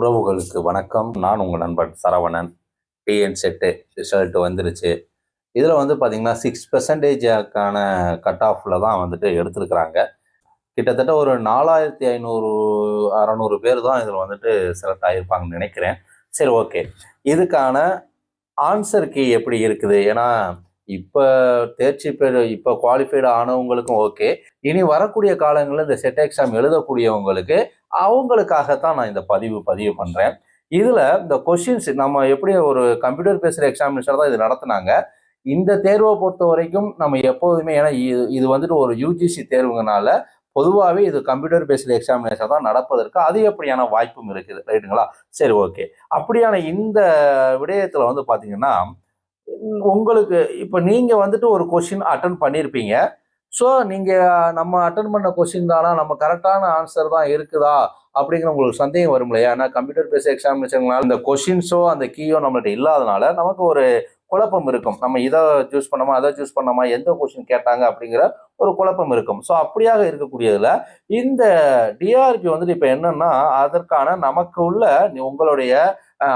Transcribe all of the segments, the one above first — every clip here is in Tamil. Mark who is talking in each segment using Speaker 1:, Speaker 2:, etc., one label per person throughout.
Speaker 1: உறவுகளுக்கு வணக்கம். நான் உங்கள் நண்பன் சரவணன். டிஎன் செட்டு ரிசல்ட் வந்துருச்சு. இதில் வந்து பார்த்திங்கன்னா சிக்ஸ் பெர்சன்டேஜாக்கான கட் ஆஃபில் தான் வந்துட்டு எடுத்துருக்குறாங்க. கிட்டத்தட்ட ஒரு நாலாயிரத்தி ஐநூறு அறநூறு பேர் தான் இதில் வந்துட்டு செலக்ட் ஆகியிருப்பாங்கன்னு நினைக்கிறேன். சரி ஓகே இதுக்கான ஆன்சர் கீ எப்படி இருக்குது? ஏன்னா இப்போ தேர்ச்சி பெற இப்போ குவாலிஃபைடு ஆனவங்களுக்கும் ஓகே இனி வரக்கூடிய காலங்களில் இந்த செட் எக்ஸாம் எழுதக்கூடியவங்களுக்கு அவங்களுக்காகத்தான் நான் இந்த பதிவு பதிவு பண்ணுறேன் இதில் இந்த கொஷின்ஸ் நம்ம எப்படி ஒரு கம்ப்யூட்டர் பேசுகிற எக்ஸாமினேஷன் தான் இது நடத்துனாங்க. இந்த தேர்வை பொறுத்த வரைக்கும் நம்ம எப்போதுமே ஏன்னா இது இது வந்துட்டு ஒரு யூஜிசி தேர்வுங்கனால பொதுவாகவே இது கம்ப்யூட்டர் பேஸ்டு எக்ஸாமினேஷன் தான் நடப்பதற்கு அதிகப்படியான வாய்ப்பும் இருக்குது. ரைட்டுங்களா சரி ஓகே அப்படியான இந்த விடயத்தில் வந்து பார்த்தீங்கன்னா உங்களுக்கு இப்போ நீங்கள் வந்துட்டு ஒரு கொஷின் அட்டன் பண்ணியிருப்பீங்க ஸோ நீங்கள் நம்ம அட்டன் பண்ண கொஷின் தானா? நம்ம கரெக்டான ஆன்சர் தான் இருக்குதா? அப்படிங்கிற உங்களுக்கு சந்தேகம் வரும் இல்லையா? ஏன்னா கம்ப்யூட்டர் பேஸ் எக்ஸாமினேஷன்னால இந்த கொஷின்ஸோ அந்த கீயோ நம்மள்ட்ட இல்லாதனால நமக்கு ஒரு குழப்பம் இருக்கும். நம்ம இதை சூஸ் பண்ணோமா அதை சூஸ் பண்ணோமா எந்த கொஷின் கேட்டாங்க அப்படிங்கிற ஒரு குழப்பம் இருக்கும். ஸோ அப்படியாக இருக்கக்கூடியதில் இந்த டிஆர்பி வந்துட்டு இப்போ என்னன்னா அதற்கான நமக்கு உள்ள உங்களுடைய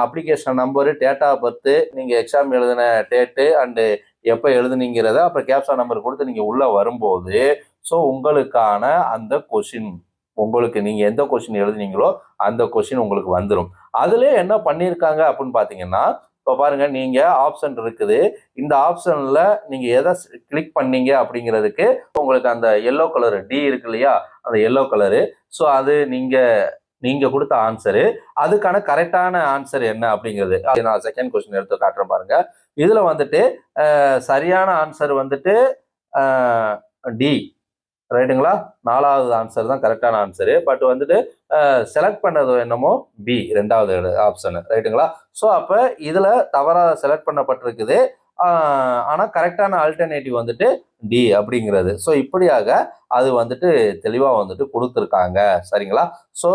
Speaker 1: application number date of birth நீங்கள் எக்ஸாம் எழுதின டேட்டு அண்டு எப்போ எழுதுனீங்கிறத அப்புறம் கேப்சா நம்பர் கொடுத்து நீங்கள் உள்ளே வரும்போது ஸோ உங்களுக்கான அந்த கொஷின் உங்களுக்கு நீங்கள் எந்த கொஷின் எழுதுனீங்களோ அந்த கொஷின் உங்களுக்கு வந்துடும் அதில் என்ன பண்ணியிருக்காங்க அப்படின்னு பார்த்தீங்கன்னா இப்போ பாருங்கள் நீங்கள் ஆப்ஷன் இருக்குது. இந்த ஆப்ஷனில் நீங்கள் எதை கிளிக் பண்ணீங்க அப்படிங்கிறதுக்கு உங்களுக்கு அந்த எல்லோ கலரு டி இருக்கு இல்லையா? அந்த எல்லோ கலரு ஸோ அது நீங்கள் நீங்க கொடுத்த ஆன்சரு அதுக்கான கரெக்டான ஆன்சர் என்ன அப்படிங்கிறது. நான் செகண்ட் கொஸ்டின் எடுத்து காட்டுறேன் பாருங்க. இதுல வந்துட்டு சரியான ஆன்சர் வந்துட்டு டி ரைட்டுங்களா நாலாவது ஆன்சர் தான் கரெக்டான ஆன்சரு பட் வந்துட்டு செலக்ட் பண்ணது என்னமோ பி ரெண்டாவது ஆப்ஷனு ரைட்டுங்களா ஸோ அப்போ இதில் தவறாக செலக்ட் பண்ணப்பட்டிருக்குது. ஆனால் கரெக்டான ஆல்டர்னேட்டிவ் வந்துட்டு டி அப்படிங்கிறது. ஸோ இப்படியாக அது வந்துட்டு தெளிவாக வந்துட்டு கொடுத்துருக்காங்க. சரிங்களா? ஸோ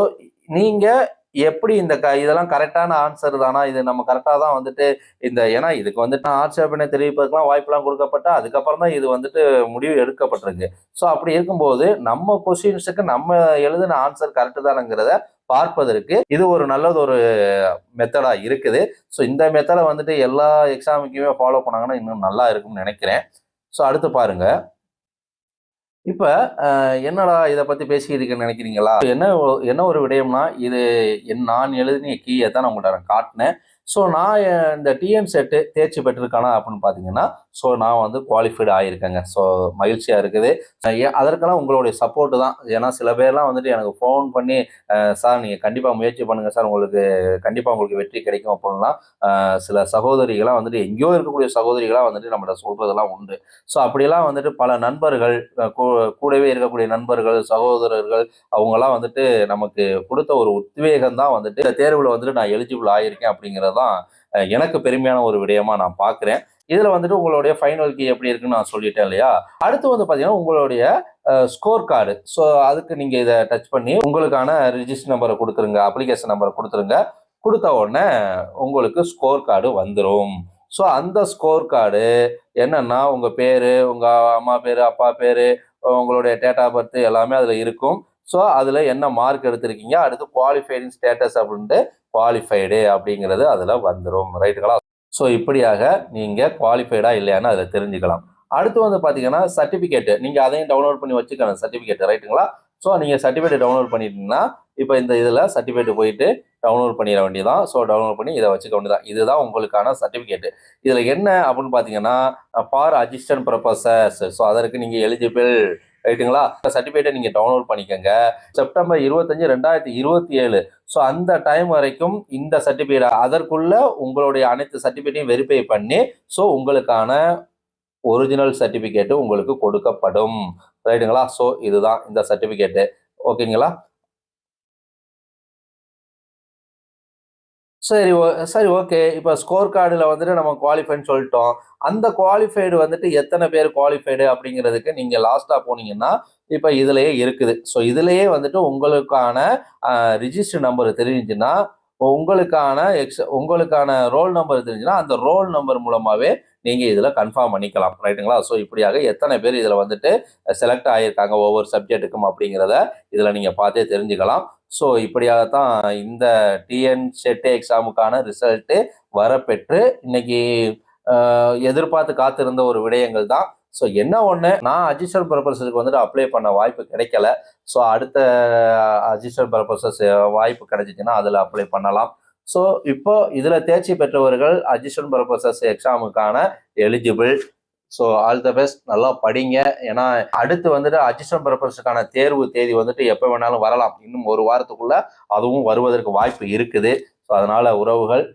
Speaker 1: நீங்கள் எப்படி இந்த க இதெல்லாம் கரெக்டான ஆன்சர் தானா? இது நம்ம கரெக்டாக தான் வந்துட்டு இந்த ஏன்னா இதுக்கு வந்துட்டு ஆட்சேபனை தெரிவிப்பதுக்கெல்லாம் வாய்ப்பெல்லாம் கொடுக்கப்பட்டு அதுக்கப்புறம் தான் இது வந்துட்டு முடிவு எடுக்கப்பட்டிருக்கு. ஸோ அப்படி இருக்கும்போது நம்ம கொஸ்டின்ஸுக்கு நம்ம எழுதின ஆன்சர் கரெக்டு தானங்கிறத பார்ப்பதற்கு இது ஒரு நல்லது ஒரு மெத்தடாக இருக்குது. ஸோ இந்த மெத்தடை வந்துட்டு எல்லா எக்ஸாமுக்குமே ஃபாலோ பண்ணாங்கன்னா இன்னும் நல்லா இருக்கும்னு நினைக்கிறேன். ஸோ அடுத்து பாருங்கள் இப்போ என்னடா இதை பற்றி பேசிக்கிட்டு நினைக்கிறீங்களா? என்ன என்ன ஒரு விடயம்னா இது என் நான் எழுதின கீயை தான் நான் உங்கள்கிட்ட நான் காட்டினேன். ஸோ நான் இந்த டிஎன் செட்டு தேர்ச்சி பெற்றிருக்கானா அப்படின்னு பார்த்தீங்கன்னா ஸோ நான் வந்து குவாலிஃபைடு ஆகியிருக்கேங்க ஸோ மகிழ்ச்சியாக இருக்குது. அதற்கெல்லாம் உங்களுடைய சப்போர்ட்டு தான். ஏன்னா சில பேர்லாம் வந்துட்டு எனக்கு ஃபோன் பண்ணி சார் நீங்கள் கண்டிப்பாக முயற்சி பண்ணுங்கள் சார். உங்களுக்கு கண்டிப்பாக உங்களுக்கு வெற்றி கிடைக்கும் அப்படின்லாம் சில சகோதரிகளாக வந்துட்டு எங்கேயோ இருக்கக்கூடிய சகோதரிகளாக வந்துட்டு நம்மகிட்ட சொல்கிறதெல்லாம் உண்டு. ஸோ அப்படிலாம் வந்துட்டு பல நண்பர்கள் கூடவே இருக்கக்கூடிய நண்பர்கள் சகோதரர்கள் அவங்கெல்லாம் வந்துட்டு நமக்கு கொடுத்த ஒரு உத்வேகம் தான் வந்துட்டு இந்த தேர்வில் வந்துட்டு நான் எலிஜிபிள் ஆகியிருக்கேன் அப்படிங்கிறது தான் எனக்கு பெருமையான ஒரு விடயமா நான் பார்க்குறேன். இதில் வந்துட்டு உங்களுடைய ஃபைனல் கீ எப்படி இருக்குன்னு நான் சொல்லிட்டேன் இல்லையா? அடுத்து வந்து பார்த்தீங்கன்னா உங்களுடைய ஸ்கோர் கார்டு ஸோ அதுக்கு நீங்கள் இதை டச் பண்ணி உங்களுக்கான ரிஜிஸ்டர் நம்பரை கொடுத்துருங்க அப்ளிகேஷன் நம்பரை கொடுத்துருங்க. கொடுத்த உடனே உங்களுக்கு ஸ்கோர் கார்டு வந்துடும் ஸோ அந்த ஸ்கோர் கார்டு என்னென்னா உங்கள் பேர் உங்கள் அம்மா பேர் அப்பா பேர் உங்களுடைய டேட் ஆஃப் பர்த் எல்லாமே அதில் இருக்கும். ஸோ அதில் என்ன மார்க் எடுத்திருக்கீங்க? அடுத்து குவாலிஃபைடிங் ஸ்டேட்டஸ் அப்படின்ட்டு குவாலிஃபைடு அப்படிங்கிறது அதில் வந்துடும் ரைட்டுங்களா ஸோ இப்படியாக நீங்கள் குவாலிஃபைடாக இல்லையான்னு அதில் தெரிஞ்சுக்கலாம். அடுத்து வந்து பார்த்தீங்கன்னா சர்டிஃபிகேட்டு நீங்கள் அதையும் டவுன்லோட் பண்ணி வச்சுக்கணும் சர்டிஃபிகேட் ரைட்டுங்களா ஸோ நீங்கள் சர்டிஃபிகேட் டவுன்லோட் பண்ணிட்டீங்கன்னா இப்போ இந்த இதில் சர்டிஃபிகேட் போயிட்டு டவுன்லோட் பண்ணிட வேண்டியதான் ஸோ டவுன்லோட் பண்ணி இதை வச்சுக்க வேண்டியதான் இதுதான் உங்களுக்கான சர்டிஃபிகேட்டு இதில் என்ன அப்படின்னு பார்த்தீங்கன்னா ஃபார் அசிஸ்டன்ட் ப்ரொஃபஸர்ஸ் ஸோ அதற்கு நீங்கள் எலிஜிபிள் ரைட்டுங்களா சர்டிஃபிகேட்டை நீங்கள் டவுன்லோட் பண்ணிக்கோங்க. செப்டம்பர் இருபத்தஞ்சு ரெண்டாயிரத்தி இருபத்தி ஏழு ஸோ அந்த டைம் வரைக்கும் இந்த சர்டிஃபிகேட் அதற்குள்ளே உங்களுடைய அனைத்து சர்டிஃபிகேட்டையும் வெரிஃபை பண்ணி ஸோ உங்களுக்கான ஒரிஜினல் சர்டிஃபிகேட்டு உங்களுக்கு கொடுக்கப்படும். ரைட்டுங்களா ஸோ இதுதான் இந்த சர்டிஃபிகேட்டு ஓகேங்களா சரி ஓ சரி ஓகே. இப்போ ஸ்கோர் கார்டில் வந்துட்டு நம்ம குவாலிஃபைன்னு சொல்லிட்டோம். அந்த குவாலிஃபைடு வந்துட்டு எத்தனை பேர் குவாலிஃபைடு அப்படிங்கிறதுக்கு நீங்கள் லாஸ்ட்டாக போனீங்கன்னா இப்போ இதுலேயே இருக்குது. ஸோ இதுலேயே வந்துட்டு உங்களுக்கான ரிஜிஸ்டர் நம்பர் தெரிஞ்சுன்னா உங்களுக்கான எக்ஸ் உங்களுக்கான ரோல் நம்பர் தெரிஞ்சுன்னா அந்த ரோல் நம்பர் மூலமாகவே நீங்கள் இதில் கன்ஃபார்ம் பண்ணிக்கலாம். ரைட்டுங்களா ஸோ இப்படியாக எத்தனை பேர் இதில் வந்துட்டு செலக்ட் ஆகியிருக்காங்க ஒவ்வொரு சப்ஜெக்ட்டுக்கும் அப்படிங்கிறத இதில் நீங்கள் பார்த்தே தெரிஞ்சுக்கலாம். ஸோ இப்படியாகத்தான் இந்த டிஎன் செட்டு எக்ஸாமுக்கான ரிசல்ட்டு வரப்பெற்று இன்னைக்கு எதிர்பார்த்து காத்திருந்த ஒரு விடயங்கள் தான். ஸோ என்ன ஒன்று நான் அஜிஸ்டர் பர்பஸஸுக்கு வந்துட்டு அப்ளை பண்ண வாய்ப்பு கிடைக்கல. ஸோ அடுத்த அஜிஸ்டர் பர்பஸஸ் வாய்ப்பு கிடைச்சிச்சின்னா அதில் அப்ளை பண்ணலாம். ஸோ இப்போ இதில் தேர்ச்சி பெற்றவர்கள் அஜிஸ்டல் purposes எக்ஸாமுக்கான eligible so all the best நல்லா படிங்க. ஏன்னா அடுத்து வந்துட்டு அஜிஸ்டல் பர்பஸ்க்கான தேர்வு தேதி வந்துட்டு எப்போ வேணாலும் வரலாம். இன்னும் ஒரு வாரத்துக்குள்ள அதுவும் வருவதற்கு வாய்ப்பு இருக்குது. ஸோ அதனால உறவுகள்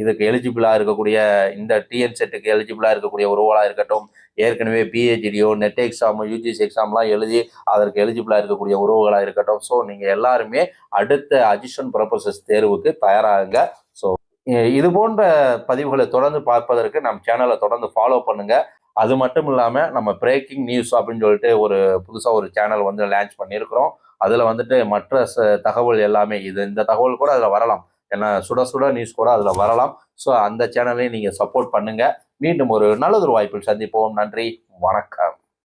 Speaker 1: இதுக்கு எலிஜிபிளாக இருக்கக்கூடிய இந்த டிஎன் செட்டுக்கு எலிஜிபிளாக இருக்கக்கூடிய உறவுகளாக இருக்கட்டும் ஏற்கனவே பிஹெச்டியோ நெட் எக்ஸாம் யூஜிசி எக்ஸாம்லாம் எழுதி அதற்கு எலிஜிபிளாக இருக்கக்கூடிய உறவுகளாக இருக்கட்டும். ஸோ நீங்கள் எல்லாருமே அடுத்த அஜிஷன் ப்ரொபோசஸ் தேர்வுக்கு தயாராகுங்க. ஸோ இது போன்ற பதிவுகளை தொடர்ந்து பார்ப்பதற்கு நம்ம சேனலை தொடர்ந்து ஃபாலோ பண்ணுங்க. அது மட்டும் இல்லாமல் நம்ம பிரேக்கிங் நியூஸ் அப்படின்னு சொல்லிட்டு ஒரு புதுசாக ஒரு சேனல் வந்து லான்ச் பண்ணியிருக்கிறோம். அதில் வந்துட்டு மற்ற ச- தகவல் எல்லாமே இது இந்த தகவல் கூட அதில் வரலாம். ஏன்னா சுட சுட நியூஸ் கூட அதில் வரலாம். ஸோ அந்த சேனலையும் நீங்கள் சப்போர்ட் பண்ணுங்கள் மீண்டும் ஒரு நல்லதொரு வாய்ப்பில் சந்திப்போம். நன்றி. வணக்கம்.